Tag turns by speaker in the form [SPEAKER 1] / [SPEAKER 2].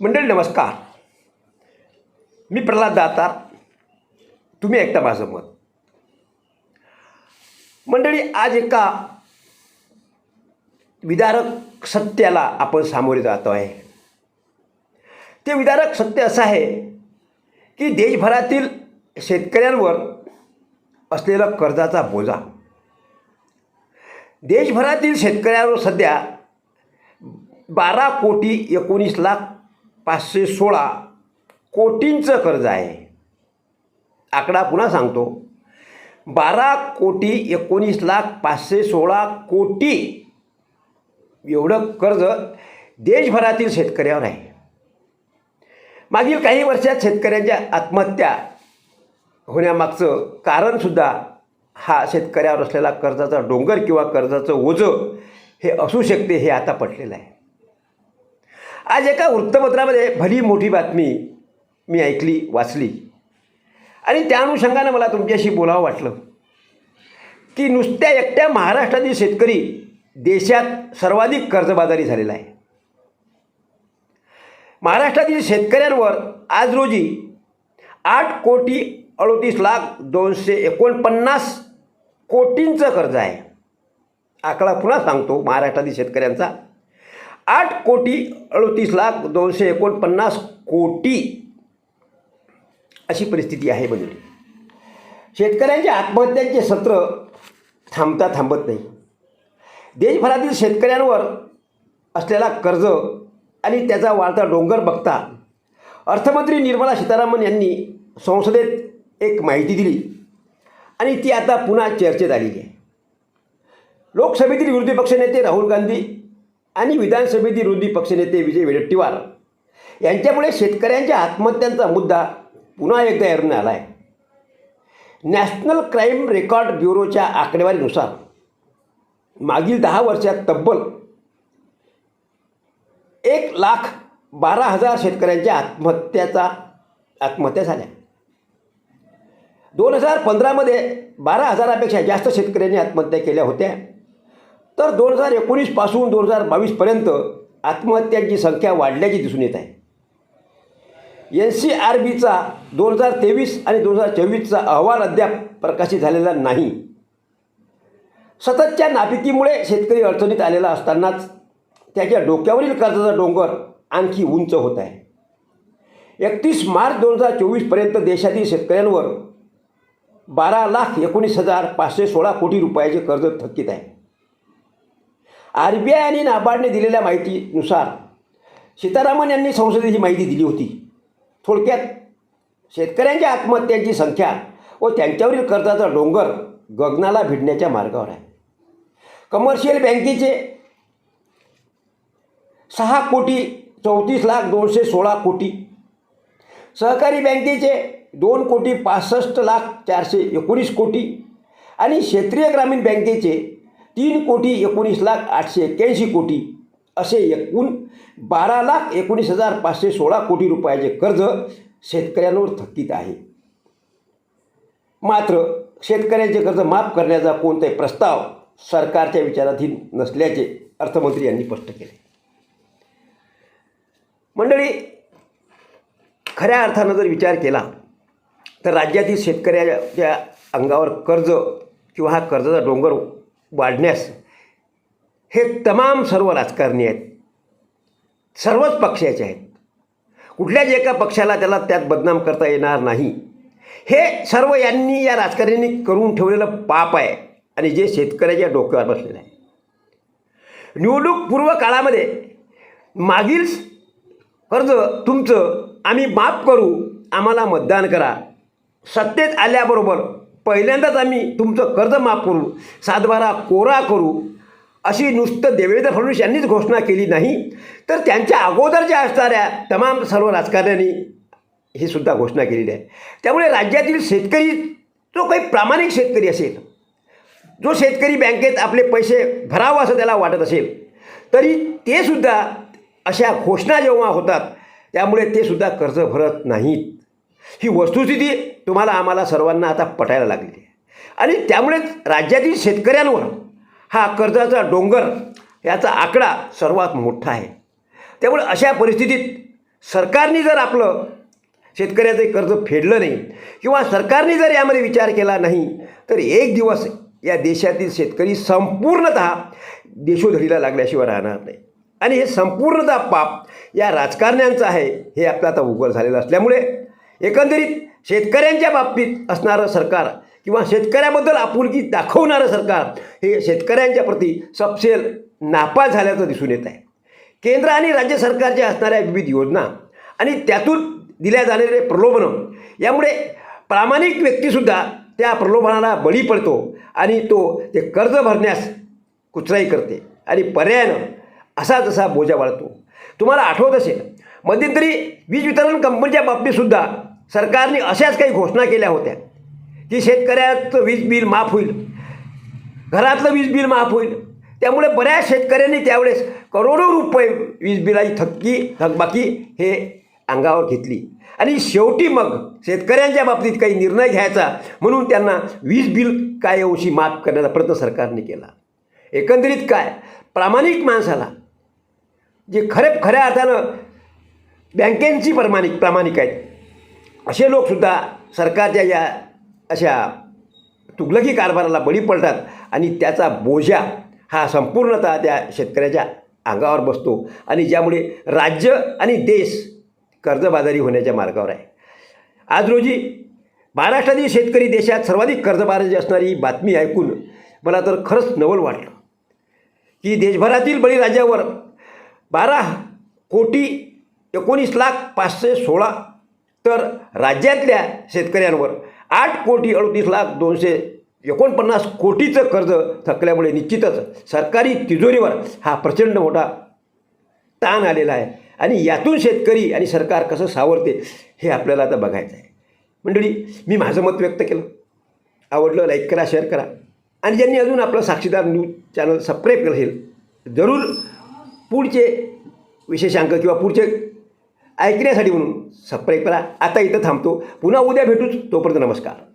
[SPEAKER 1] मंडळी नमस्कार. मी प्रल्हाद दातार. तुम्ही ऐकता माझं मत. मंडळी आज एका विदारक सत्याला आपण सामोरे जातो आहे. ते विदारक सत्य असं आहे की देशभरातील शेतकऱ्यांवर असलेला कर्जाचा बोजा. देशभरातील शेतकऱ्यांवर सध्या बारा कोटी एकोणीस लाख पाचशे सोळा कोटींचं कर्ज आहे. आकडा पुन्हा सांगतो. बारा कोटी एकोणीस लाख पाचशे सोळा कोटी एवढं कर्ज देशभरातील शेतकऱ्यावर आहे. मागील काही वर्षात शेतकऱ्यांच्या आत्महत्या होण्यामागचं कारणसुद्धा हा शेतकऱ्यावर असलेला कर्जाचा डोंगर किंवा कर्जाचं ओझं हे असू शकते हे आता पटलेलं आहे. आज एका वृत्तपत्रामध्ये भली मोठी बातमी मी ऐकली वाचली. आणि त्या अनुषंगानं मला तुमच्याशी बोलावं वाटलं की नुसत्या एकट्या महाराष्ट्रातील शेतकरी देशात सर्वाधिक कर्जबाजारी झालेला आहे. महाराष्ट्रातील शेतकऱ्यांवर आज रोजी आठ कोटी अडोतीस लाख दोनशे एकोणपन्नास कोटींचं कर्ज आहे. आकडा पुन्हा सांगतो महाराष्ट्रातील शेतकऱ्यांचा. आठ कोटी अडतीस लाख दोनशे एकोणपन्नास कोटी अशी परिस्थिती आहे म्हणजे शेतकऱ्यांच्या आत्महत्यांचे सत्र थांबता थांबत नाही. देशभरातील शेतकऱ्यांवर असलेला कर्ज आणि त्याचा वाढता डोंगर बघता अर्थमंत्री निर्मला सीतारामन यांनी संसदेत एक माहिती दिली आणि ती आता पुन्हा चर्चेत आलेली आहे. लोकसभेतील विरोधी पक्षनेते राहुल गांधी आणि विधानसभेतील विरोधी पक्षनेते विजय वडेट्टीवार यांच्यामुळे शेतकऱ्यांच्या आत्महत्यांचा मुद्दा पुन्हा एकदा ऐरून आला आहे. नॅशनल क्राईम रेकॉर्ड ब्युरोच्या आकडेवारीनुसार मागील दहा वर्षात तब्बल एक लाख बारा हजार शेतकऱ्यांच्या आत्महत्याचा आत्महत्या झाल्या. दोन हजार पंधरामध्ये बारा हजारापेक्षा जास्त शेतकऱ्यांनी आत्महत्या केल्या होत्या. तर दोन हजार एकोणीसपासून दोन हजार बावीसपर्यंत आत्महत्यांची संख्या वाढल्याची दिसून येत आहे. एन सी आर बीचा दोन हजार तेवीस आणि दोन हजार चोवीसचा अहवाल अद्याप प्रकाशित झालेला नाही. सततच्या नापिकीमुळे शेतकरी अडचणीत आलेला असतानाच त्याच्या डोक्यावरील कर्जाचा डोंगर आणखी उंच होत आहे. एकतीस मार्च दोन हजार चोवीसपर्यंत देशातील शेतकऱ्यांवर बारा लाख एकोणीस हजार पाचशे सोळा कोटी रुपयाचे कर्ज थकीत आहे. आर बी आय आणि नाबार्डने दिलेल्या माहितीनुसार सीतारामन यांनी संसदेत ही माहिती दिली होती. थोडक्यात शेतकऱ्यांच्या आत्महत्यांची संख्या व त्यांच्यावरील कर्जाचा डोंगर गगनाला भिडण्याच्या मार्गावर आहे. कमर्शियल बँकेचे सहा कोटी चौतीस लाख दोनशे सोळा कोटी सहकारी बँकेचे दोन कोटी पासष्ट लाख चारशे एकोणीस कोटी आणि क्षेत्रीय ग्रामीण बँकेचे तीन कोटी एकोणीस लाख आठशे एक्क्याऐंशी कोटी असे एकूण बारा लाख एकोणीस हजार पाचशे सोळा कोटी रुपयाचे कर्ज शेतकऱ्यांवर थकीत आहे. मात्र शेतकऱ्यांचे कर्ज माफ करण्याचा कोणताही प्रस्ताव सरकारच्या विचाराधीन नसल्याचे अर्थमंत्री यांनी स्पष्ट केले. मंडळी खऱ्या अर्थानं जर विचार केला तर राज्यातील शेतकऱ्याच्या अंगावर कर्ज किंवा हा कर्जाचा डोंगर वाढण्यास. हे तमाम सर्व राजकारणी आहेत. सर्वच पक्षाचे आहेत. कुठल्याच एका पक्षाला त्याला त्यात बदनाम करता येणार नाही. हे सर्व यांनी या राजकारण्यांनी करून ठेवलेलं पाप आहे आणि जे शेतकऱ्याच्या डोक्यावर बसलेलं आहे. निवडणूक पूर्व काळामध्ये मागील कर्ज तुमचं आम्ही माफ करू आम्हाला मतदान करा. सत्तेत आल्याबरोबर पहिल्यांदाच आम्ही तुमचं कर्ज माफ करू सातबारा कोरा करू अशी नुसतं देवेंद्र फडणवीस यांनीच घोषणा केली नाही तर त्यांच्या अगोदरच्या असणाऱ्या तमाम सर्व राजकारण्यांनी ही सुद्धा घोषणा केलेली आहे. त्यामुळे राज्यातील शेतकरी जो काही प्रामाणिक शेतकरी असेल जो शेतकरी बँकेत आपले पैसे भरावं असं त्याला वाटत असेल तरी ते सुद्धा अशा घोषणा जेव्हा होतात त्यामुळे ते सुद्धा कर्ज भरत नाहीत. ही वस्तुस्थिती तुम्हाला आम्हाला सर्वांना आता पटायला लागली. आहे आणि त्यामुळेच राज्यातील शेतकऱ्यांवर हा कर्जाचा डोंगर याचा आकडा सर्वात मोठा आहे. त्यामुळे अशा परिस्थितीत सरकारने जर आपलं शेतकऱ्याचं कर्ज फेडलं नाही किंवा सरकारने जर यामध्ये विचार केला नाही तर एक दिवस या देशातील शेतकरी संपूर्णत देशोधडीला लागल्याशिवाय राहणार नाही. आणि हे संपूर्णतः पाप या राजकारण्यांचं आहे हे आपलं आता उघड झालेलं असल्यामुळे एकंदरीत शेतकऱ्यांच्या बाबतीत असणारं सरकार किंवा शेतकऱ्याबद्दल आपुलकी दाखवणारं सरकार हे शेतकऱ्यांच्या प्रती सपशेल नापास झाल्याचं दिसून येत आहे. केंद्र आणि राज्य सरकारच्या असणाऱ्या विविध योजना आणि त्यातून दिल्या जाणारे प्रलोभनं यामुळे प्रामाणिक व्यक्तीसुद्धा त्या प्रलोभनाला बळी पडतो आणि तो ते कर्ज भरण्यास कुचराई करते आणि पर्यायानं असा जसा बोजा वाढतो. तुम्हाला आठवत असेल मध्यंतरी वीज वितरण कंपनीच्या बाबतीतसुद्धा सरकारने अशाच काही घोषणा केल्या होत्या. की शेतकऱ्याचं वीज बिल माफ होईल. घरातलं वीज बिल माफ होईल. त्यामुळे बऱ्याच शेतकऱ्यांनी त्यावेळेस करोडो रुपये वीज बिलाची थक्की थकबाकी हे अंगावर घेतली. आणि शेवटी मग शेतकऱ्यांच्या बाबतीत काही निर्णय घ्यायचा म्हणून त्यांना वीज बिल काय अंशी माफ करण्याचा प्रयत्न सरकारने केला. एकंदरीत काय? प्रामाणिक माणसाला जे खरे खऱ्या अर्थानं बँकेंची प्रमाणिक प्रामाणिक आहेत. असे लोकसुद्धा सरकारच्या या अशा तुगलकी कारभाराला बळी पडतात आणि त्याचा बोजा हा संपूर्णतः त्या शेतकऱ्याच्या अंगावर बसतो आणि ज्यामुळे राज्य आणि देश कर्जबाजारी होण्याच्या मार्गावर आहे. आज रोजी महाराष्ट्रातील शेतकरी देशात सर्वाधिक कर्जबाजारी असणारी ही बातमी ऐकून मला तर खरंच नवल वाटलं की देशभरातील बळीराजावर बारा कोटी एकोणीस लाख पाचशे सोळा तर राज्यातल्या शेतकऱ्यांवर आठ कोटी अडतीस लाख दोनशे एकोणपन्नास कोटीचं कर्ज थकल्यामुळे निश्चितच सरकारी तिजोरीवर हा प्रचंड मोठा ताण आलेला आहे. आणि यातून शेतकरी आणि सरकार कसं सावरते हे आपल्याला आता बघायचं आहे. मंडळी मी माझं मत व्यक्त केलं. आवडलं लाईक करा शेअर करा. आणि ज्यांनी अजून आपलं साक्षीदार न्यूज चॅनल सबस्क्राईब केलं असेल जरूर पुढचे विशेषांक किंवा पुढचे ऐकण्यासाठी म्हणून सबस्क्राईब करा आता इथं थांबतो. पुन्हा उद्या भेटूच. तोपर्यंत नमस्कार.